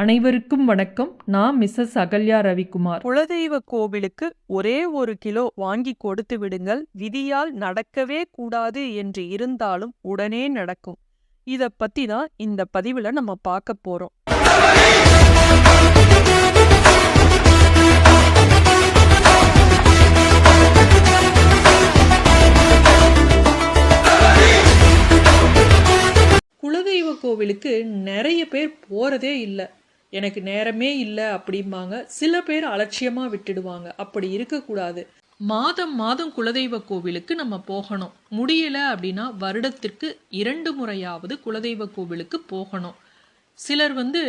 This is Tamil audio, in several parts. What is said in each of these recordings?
அனைவருக்கும் வணக்கம். நான் மிஸ்ஸஸ் அகல்யா ரவிக்குமார். குலதெய்வ கோவிலுக்கு ஒரே ஒரு கிலோ வாங்கி கொடுத்து விடுங்கள். விதியால் நடக்கவே கூடாது என்று இருந்தாலும் உடனே நடக்கும். இத பத்தி தான் இந்த பதிவுல நம்ம பார்க்க போறோம். குலதெய்வ கோவிலுக்கு நிறைய பேர் போறதே இல்லை. எனக்கு நேரமே இல்லை அப்படிம்பாங்க. சில பேர் அலட்சியமாக விட்டுடுவாங்க. அப்படி இருக்கக்கூடாது. மாதம் மாதம் குலதெய்வ கோவிலுக்கு நம்ம போகணும். முடியல அப்படின்னா வருடத்திற்கு இரண்டு முறையாவது குலதெய்வ கோவிலுக்கு போகணும். சிலர் வந்து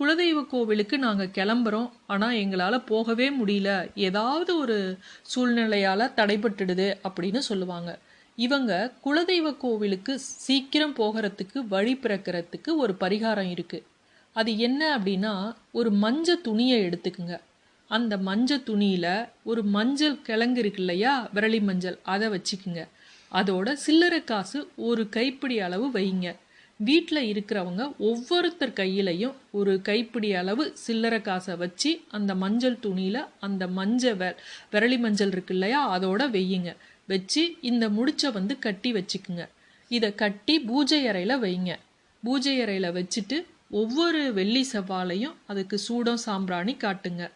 குலதெய்வ கோவிலுக்கு நாங்கள் கிளம்புறோம். ஆனால் எங்களால் போகவே முடியல. ஏதாவது ஒரு சூழ்நிலையால் தடைபட்டுடுது அப்படின்னு சொல்லுவாங்க. இவங்க குலதெய்வ கோவிலுக்கு சீக்கிரம் போகிறதுக்கு வழி பிறக்கிறதுக்கு ஒரு பரிகாரம் இருக்குது அது என்ன அப்படின்னா ஒரு மஞ்சள் துணியை எடுத்துக்குங்க. அந்த மஞ்சள் துணியில் ஒரு மஞ்சள் கிழங்கு இருக்கு இல்லையா? விரலி மஞ்சள். அதை வச்சுக்குங்க. அதோட சில்லறை காசு ஒரு கைப்பிடி அளவு வைங்க. வீட்டில் இருக்கிறவங்க ஒவ்வொருத்தர் கையிலையும் ஒரு கைப்பிடி அளவு சில்லறை காசை வச்சு அந்த மஞ்சள் துணியில் அந்த மஞ்சள் வெ விரலி மஞ்சள் இருக்கு இல்லையா? அதோட வெய்யுங்க வச்சு இந்த முடிச்சை வந்து கட்டி வச்சுக்குங்க. இதை கட்டி பூஜை அறையில் வைங்க. பூஜை அறையில் வச்சுட்டு ஒவ்வொரு வெள்ளி செவ்வாலையும் அதுக்கு சூடம் சாம்பிராணி காட்டுங்க.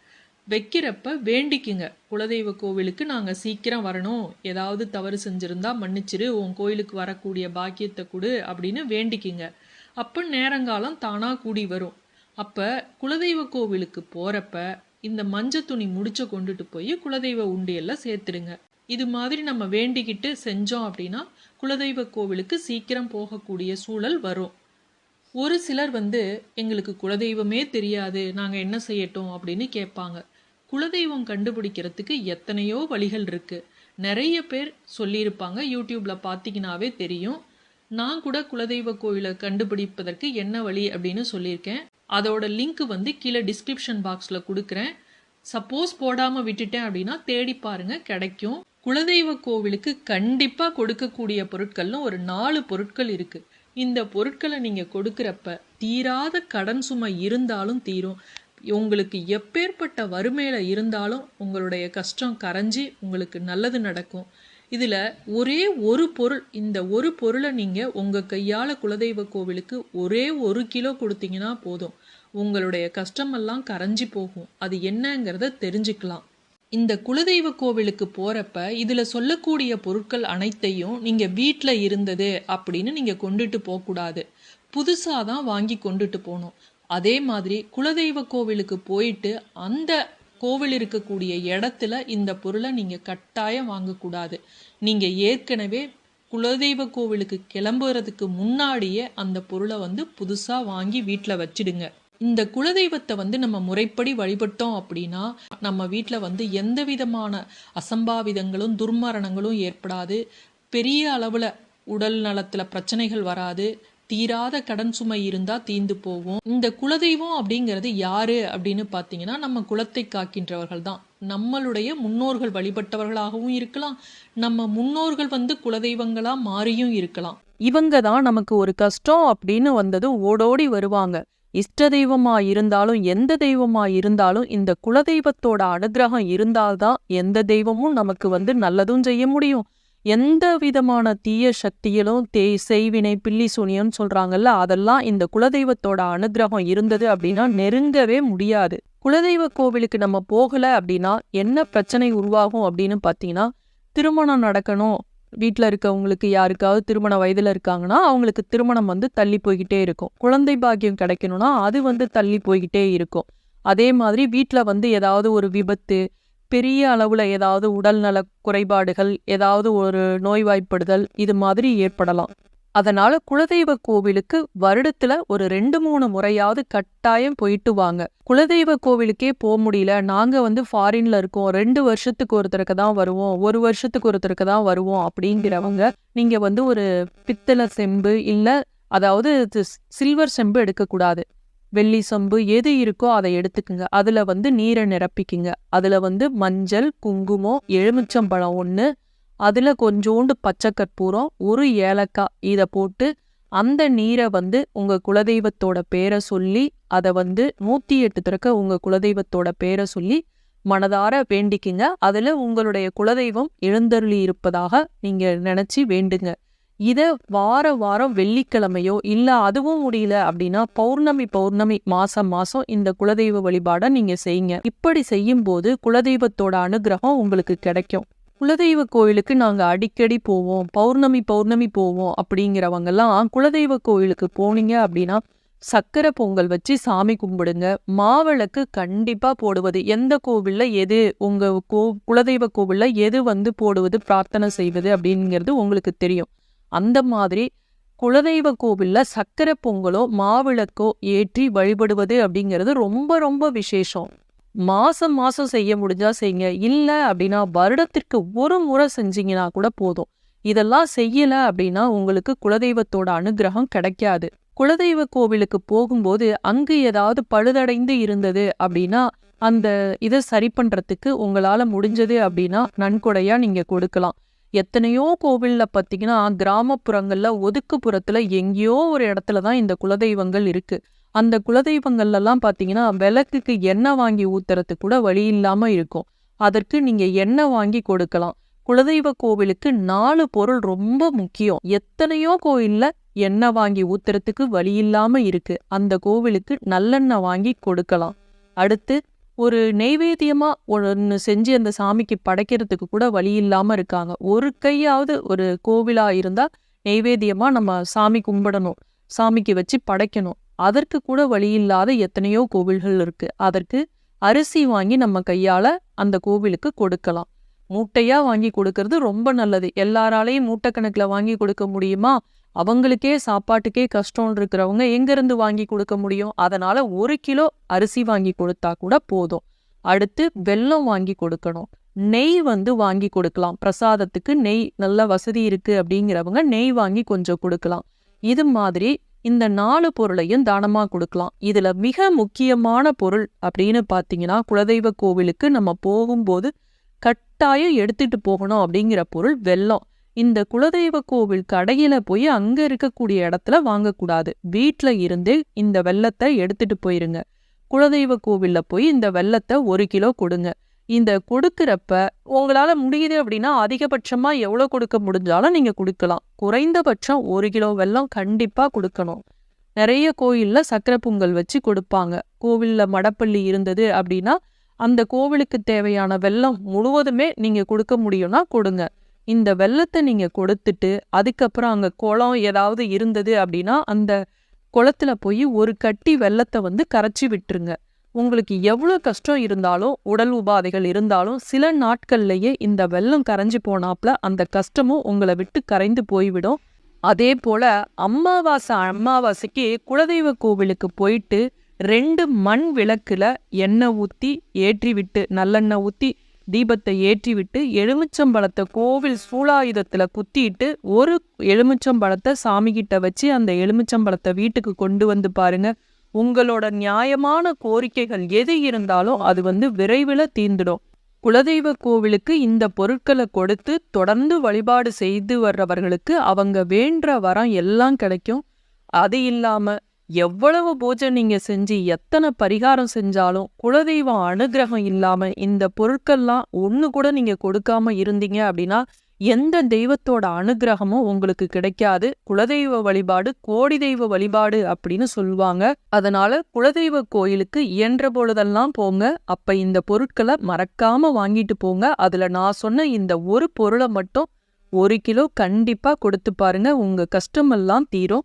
வைக்கிறப்ப வேண்டிக்குங்க. குலதெய்வ கோவிலுக்கு நாங்கள் சீக்கிரம் வரணும். ஏதாவது தவறு செஞ்சுருந்தா மன்னிச்சிரு. உன் கோயிலுக்கு வரக்கூடிய பாக்கியத்தை கொடு அப்படின்னு வேண்டிக்குங்க. அப்போ நேரங்காலம் தானாக கூடி வரும். அப்போ குலதெய்வ கோவிலுக்கு போகிறப்ப இந்த மஞ்சள் துணி முடிச்ச கொண்டுட்டு போய் குலதெய்வ உண்டியெல்லாம் சேர்த்துடுங்க. இது மாதிரி நம்ம வேண்டிக்கிட்டு செஞ்சோம் அப்படின்னா குலதெய்வ கோவிலுக்கு சீக்கிரம் போகக்கூடிய சூழல் வரும். ஒரு சிலர் வந்து எங்களுக்கு குலதெய்வமே தெரியாது நாங்கள் என்ன செய்யட்டும்? அப்படின்னு கேட்பாங்க. குலதெய்வம் கண்டுபிடிக்கிறதுக்கு எத்தனையோ வழிகள் இருக்குது நிறைய பேர் சொல்லியிருப்பாங்க யூடியூப்பில் பார்த்தீங்கன்னாவே தெரியும். நான் கூட குலதெய்வ கோயிலை கண்டுபிடிப்பதற்கு என்ன வழி அப்படின்னு சொல்லியிருக்கேன். அதோட லிங்க் வந்து கீழே டிஸ்கிரிப்ஷன் பாக்ஸில் கொடுக்குறேன். சப்போஸ் போடாமல் விட்டுட்டேன் அப்படின்னா தேடி பாருங்க கிடைக்கும். குலதெய்வ கோவிலுக்கு கண்டிப்பாக கொடுக்கக்கூடிய பொருட்கள்னு ஒரு நாலு பொருட்கள் இருக்குது இந்த பொருட்களை நீங்கள் கொடுக்குறப்ப தீராத கடன் சுமை இருந்தாலும் தீரும். உங்களுக்கு எப்பேற்பட்ட வறுமையில் இருந்தாலும் உங்களுடைய கஷ்டம் கரைஞ்சி உங்களுக்கு நல்லது நடக்கும். இதில் ஒரே ஒரு பொருள் இந்த ஒரு பொருளை நீங்கள் உங்கள் கையால் குலதெய்வ கோவிலுக்கு ஒரே ஒரு கிலோ கொடுத்தீங்கன்னா போதும். உங்களுடைய கஷ்டமெல்லாம் கரைஞ்சி போகும். அது என்னங்கிறத தெரிஞ்சுக்கலாம். இந்த குலதெய்வ கோவிலுக்கு போகிறப்ப இதில் சொல்லக்கூடிய பொருட்கள் அனைத்தையும் நீங்கள் வீட்டில் இருந்தது அப்படின்னு நீங்கள் கொண்டுட்டு போகக்கூடாது. புதுசாக தான் வாங்கி கொண்டுட்டு போகணும். அதே மாதிரி குலதெய்வ கோவிலுக்கு போயிட்டு அந்த கோவில் இருக்கக்கூடிய இடத்துல இந்த பொருளை நீங்கள் கட்டாயம் வாங்கக்கூடாது. நீங்கள் ஏற்கனவே குலதெய்வ கோவிலுக்கு கிளம்புறதுக்கு முன்னாடியே அந்த பொருளை வந்து புதுசாக வாங்கி வீட்டில் வச்சிடுங்க. இந்த குலதெய்வத்தை வந்து நம்ம முறைப்படி வழிபட்டோம் அப்படின்னா நம்ம வீட்டில் வந்து எந்த விதமான அசம்பாவிதங்களும் துர்மரணங்களும் ஏற்படாது. பெரிய அளவில் உடல் நலத்தில் பிரச்சனைகள் வராது. தீராத கடன் சுமை இருந்தால் தீந்து போகும். இந்த குலதெய்வம் அப்படிங்கிறது யாரு அப்படின்னு பார்த்தீங்கன்னா நம்ம குலத்தை காக்கின்றவர்கள் தான். நம்மளுடைய முன்னோர்கள் வழிபட்டவர்களாகவும் இருக்கலாம். நம்ம முன்னோர்கள் வந்து குலதெய்வங்களாக மாறியும் இருக்கலாம். இவங்க தான் நமக்கு ஒரு கஷ்டம் அப்படின்னு வந்தது ஓடோடி வருவாங்க. இஷ்ட தெய்வமா இருந்தாலும் எந்த தெய்வமா இருந்தாலும் இந்த குலதெய்வத்தோட அனுகிரகம் இருந்தால்தான் எந்த தெய்வமும் நமக்கு வந்து நல்லதும் செய்ய முடியும். எந்த விதமான தீய சக்தியிலும் தே செய்வினை பில்லி சூனியம்னு சொல்றாங்கல்ல அதெல்லாம் இந்த குலதெய்வத்தோட அனுகிரகம் இருந்தது அப்படின்னா நெருங்கவே முடியாது. குலதெய்வ கோவிலுக்கு நம்ம போகல அப்படின்னா என்ன பிரச்சனை உருவாகும் அப்படின்னு பார்த்தீங்கன்னா திருமணம் நடக்கணும் வீட்டில் இருக்கவங்களுக்கு யாருக்காவது திருமண வயதில் இருக்காங்கன்னா அவங்களுக்கு திருமணம் வந்து தள்ளி போய்கிட்டே இருக்கும். குழந்தை பாக்கியம் கிடைக்கணும்னா அது வந்து தள்ளி போய்கிட்டே இருக்கும். அதே மாதிரி வீட்டில் வந்து ஏதாவது ஒரு விபத்து பெரிய அளவுல ஏதாவது உடல்நல குறைபாடுகள் ஏதாவது ஒரு நோய்வாய்ப்படுதல் இது மாதிரி ஏற்படலாம். அதனால குலதெய்வ கோவிலுக்கு வருடத்துல ஒரு ரெண்டு மூணு முறையாவது கட்டாயம் போயிட்டு வாங்க. குலதெய்வ கோவிலுக்கே போக முடியல. நாங்க வந்து ஃபாரின்ல இருக்கோம். ரெண்டு வருஷத்துக்கு ஒருத்தருக்கு தான் வருவோம். ஒரு வருஷத்துக்கு ஒருத்தருக்கு தான் வருவோம் அப்படிங்கிறவங்க நீங்க வந்து ஒரு பித்தளை செம்பு இல்ல அதாவது சில்வர் செம்பு எடுக்கக்கூடாது. வெள்ளி செம்பு எது இருக்கோ அதை எடுத்துக்குங்க. அதில் வந்து நீரை நிரப்பிக்குங்க. அதில் வந்து மஞ்சள் குங்குமம் எலுமிச்சம்பழம் ஒன்று அதில் கொஞ்சோண்டு பச்சை கற்பூரம் ஒரு ஏலக்காய் இதை போட்டு அந்த நீரை வந்து உங்க குலதெய்வத்தோட பேரை சொல்லி அதை வந்து நூற்றி எட்டு திறக்க உங்க குலதெய்வத்தோட பேரை சொல்லி மனதார வேண்டிக்கிங்க. அதுல உங்களுடைய குலதெய்வம் எழுந்தருளி இருப்பதாக நீங்க நினைச்சு வேண்டுங்க. இத வார வாரம் வெள்ளிக்கிழமையோ இல்ல அதுவும் முடியல அப்படின்னா பௌர்ணமி பௌர்ணமி மாசம் மாசம் இந்த குலதெய்வ வழிபாடை நீங்க செய்யுங்க. இப்படி செய்யும் போது குலதெய்வத்தோட அனுகிரகம் உங்களுக்கு கிடைக்கும். குலதெய்வ கோயிலுக்கு நாங்க அடிக்கடி போவோம். பௌர்ணமி பௌர்ணமி போவோம் அப்படிங்கிறவங்கெல்லாம் குலதெய்வ கோயிலுக்கு போனீங்க அப்படின்னா சக்கரை பொங்கல் வச்சு சாமி கும்பிடுங்க. மாவிளக்கு கண்டிப்பா போடுவது. எந்த கோவில்ல எது உங்க கோ குலதெய்வ கோவில்ல எது வந்து போடுவது பிரார்த்தனை செய்வது அப்படிங்கிறது உங்களுக்கு தெரியும். அந்த மாதிரி குலதெய்வ கோவில்ல சக்கரை பொங்கலோ மாவிளக்கோ ஏற்றி வழிபடுவது அப்படிங்கிறது ரொம்ப ரொம்ப விசேஷம். மாசம் மாசம் செய்ய முடிஞ்சா செய்யுங்க இல்ல அப்படின்னா வருடத்திற்கு ஒரு முறை செஞ்சீங்கன்னா கூட போதும். இதெல்லாம் செய்யல அப்படின்னா உங்களுக்கு குலதெய்வத்தோட அனுகிரகம் கிடைக்காது. குலதெய்வ கோவிலுக்கு போகும்போது அங்கு ஏதாவது பழுதடைந்து இருந்தது அப்படின்னா அந்த இதை சரி பண்றதுக்கு உங்களால முடிஞ்சது அப்படின்னா நன்கொடையா நீங்க கொடுக்கலாம். எத்தனையோ கோவில்ல பார்த்தீங்கன்னா கிராமப்புறங்கள்ல ஒதுக்குப்புறத்துல எங்கேயோ ஒரு இடத்துல தான் இந்த குலதெய்வங்கள் இருக்கு. அந்த குலதெய்வங்கள்ல எல்லாம் பார்த்தீங்கன்னா விளக்குக்கு எண்ணெய் வாங்கி ஊத்துறதுக்கு கூட வழி இல்லாம இருக்கும். அதற்கு நீங்க எண்ணெய் வாங்கி கொடுக்கலாம். குலதெய்வ கோவிலுக்கு நாலு பொருள் ரொம்ப முக்கியம். எத்தனையோ கோயில்ல எண்ணெய் வாங்கி ஊத்துறதுக்கு வழி இல்லாம இருக்கு. அந்த கோவிலுக்கு நல்லெண்ணெய் வாங்கி கொடுக்கலாம். அடுத்து ஒரு நெய்வேத்தியமா ஒன்று செஞ்சு அந்த சாமிக்கு படைக்கிறதுக்கு கூட வழி இல்லாம இருக்காங்க. ஒரு கையாவது ஒரு கோவிலா இருந்தா நெய்வேத்தியமா நம்ம சாமி கும்பிடணும். சாமிக்கு வச்சு படைக்கணும். அதற்கு கூட வழியில்லாத எத்தனையோ கோவில்கள் இருக்கு. அதற்கு அரிசி வாங்கி நம்ம கையால அந்த கோவிலுக்கு கொடுக்கலாம். மூட்டையா வாங்கி கொடுக்கறது ரொம்ப நல்லது. எல்லாராலையும் மூட்டை வாங்கி கொடுக்க முடியுமா? அவங்களுக்கே சாப்பாட்டுக்கே கஷ்டம் இருக்கிறவங்க எங்கேருந்து வாங்கி கொடுக்க முடியும்? அதனால ஒரு கிலோ அரிசி வாங்கி கொடுத்தா கூட போதும். அடுத்து வெல்லம் வாங்கி கொடுக்கணும். நெய் வந்து வாங்கி கொடுக்கலாம். பிரசாதத்துக்கு நெய் நல்ல வசதி இருக்கு அப்படிங்கிறவங்க நெய் வாங்கி கொஞ்சம் கொடுக்கலாம். இது மாதிரி இந்த நாலு பொருளையும் தானமா கொடுக்கலாம். இதுல மிக முக்கியமான பொருள் அப்படின்னு பாத்தீங்கன்னா குலதெய்வ கோவிலுக்கு நம்ம போகும்போது கட்டாயம் எடுத்துட்டு போகணும் அப்படிங்கிற பொருள் வெல்லம் இந்த குலதெய்வ கோவில் கடையில போய் அங்க இருக்கக்கூடிய இடத்துல வாங்கக்கூடாது. வீட்ல இருந்தே இந்த வெள்ளத்தை எடுத்துட்டு போயிருங்க. குலதெய்வ கோவில்ல போய் இந்த வெல்லத்தை ஒரு கிலோ கொடுங்க. இந்த கொடுக்கறப்ப உங்களால முடியுது அப்படின்னா அதிகபட்சமா எவ்வளோ கொடுக்க முடிஞ்சாலும் நீங்க கொடுக்கலாம். குறைந்தபட்சம் ஒரு கிலோ வெல்லம் கண்டிப்பா கொடுக்கணும். நிறைய கோயிலில் சக்கரை பொங்கல் வச்சு கொடுப்பாங்க. கோவில்ல மடப்பள்ளி இருந்தது அப்படின்னா அந்த கோவிலுக்கு தேவையான வெல்லம் முழுவதுமே நீங்க கொடுக்க முடியும்னா கொடுங்க. இந்த வெள்ளத்தை நீங்க கொடுத்துட்டு அதுக்கப்புறம் அங்க குளம் ஏதாவது இருந்தது அப்படின்னா அந்த குளத்துல போய் ஒரு கட்டி வெள்ளத்தை வந்து கரைச்சி விட்டுருங்க. உங்களுக்கு எவ்வளோ கஷ்டம் இருந்தாலும் உடல் உபாதைகள் இருந்தாலும் சில நாட்கள்லயே இந்த வெள்ளம் கரைஞ்சு போனாப்புல அந்த கஷ்டமும் உங்களை விட்டு கரைந்து போய்விடும். அதே போல அமாவாசை அமாவாசைக்கு குலதெய்வ கோவிலுக்கு போயிட்டு ரெண்டு மண் விளக்குல எண்ணெய் ஊத்தி ஏற்றிவிட்டு நல்லெண்ணெய் ஊற்றி தீபத்தை ஏற்றி விட்டு எலுமிச்சம்பழத்தை கோவில் சூலாயுதத்துல குத்திட்டு ஒரு எலுமிச்சம்பழத்தை சாமிக்கிட்ட வச்சு அந்த எலுமிச்சம்பழத்தை வீட்டுக்கு கொண்டு வந்து பாருங்க. உங்களோட நியாயமான கோரிக்கைகள் எது இருந்தாலும் அது வந்து விரைவில் தீர்ந்துடும். குலதெய்வ கோவிலுக்கு இந்த பொருட்களை கொடுத்து தொடர்ந்து வழிபாடு செய்து வர்றவர்களுக்கு அவங்க வேண்ட வரம் எல்லாம் கிடைக்கும். அது இல்லாம எவ்வளவு பூஜை நீங்க செஞ்சு எத்தனை பரிகாரம் செஞ்சாலும் குலதெய்வம் அனுகிரகம் இல்லாம இந்த பொருட்கள்லாம் ஒன்று கூட நீங்க கொடுக்காம இருந்தீங்க அப்படின்னா எந்த தெய்வத்தோட அனுகிரகமும் உங்களுக்கு கிடைக்காது. குலதெய்வ வழிபாடு கோடி தெய்வ வழிபாடு அப்படின்னு சொல்லுவாங்க. அதனால குலதெய்வ கோயிலுக்கு இயன்ற பொழுதெல்லாம் போங்க. அப்ப இந்த பொருட்களை மறக்காம வாங்கிட்டு போங்க. அதுல நான் சொன்ன இந்த ஒரு பொருளை மட்டும் ஒரு கிலோ கண்டிப்பா கொடுத்து பாருங்க. உங்க கஷ்டமெல்லாம் தீரும்.